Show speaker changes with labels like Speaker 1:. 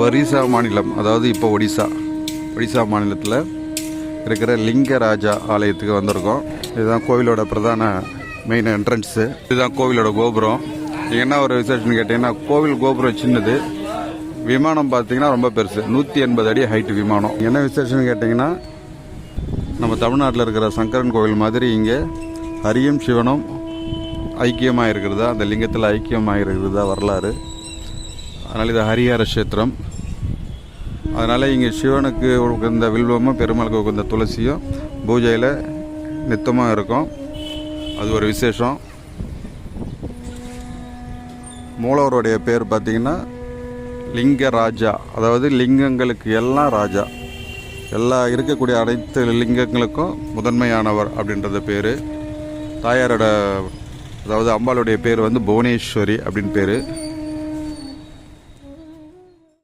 Speaker 1: ஒரிசா மாநிலம் அதாவது இப்போ ஒடிசா ஒடிசா மாநிலத்தில் இருக்கிற லிங்கராஜா ஆலயத்துக்கு வந்திருக்கோம். இதுதான் கோவிலோட பிரதான மெயின் என்ட்ரன்ஸு இதுதான் கோவிலோட கோபுரம். என்ன ஒரு விசேஷம்னு கேட்டிங்கன்னா கோவில் கோபுரம் சின்னது. விமானம் பார்த்தீங்கன்னா ரொம்ப பெருசு. நூற்றி எண்பது அடி ஹைட் விமானம். என்ன விசேஷம்னு கேட்டிங்கன்னா நம்ம தமிழ்நாட்டில் இருக்கிற சங்கரன் கோவில் மாதிரி இங்கே ஹரியும் சிவனும் ஐக்கியமாக இருக்கிறதா அந்த லிங்கத்தில் ஐக்கியமாக இருக்கிறதா வரலாறு. அதனால் இது ஹரிஹர கஷேத்திரம். அதனால் இங்கே சிவனுக்கு உகந்த வில்வமும் பெருமாளுக்கு உகந்த துளசியும் பூஜையில் நித்தமாக இருக்கும். அது ஒரு விசேஷம். மூலவருடைய பேர் பார்த்திங்கன்னா லிங்க ராஜா அதாவது லிங்கங்களுக்கு எல்லாம் ராஜா. எல்லா இருக்கக்கூடிய அனைத்து லிங்கங்களுக்கும் முதன்மையானவர் அப்படின்றது பேர். தாயாரோட அதாவது அம்பாளுடைய பேர் வந்து புவனேஸ்வரி அப்படின்னு பேர்.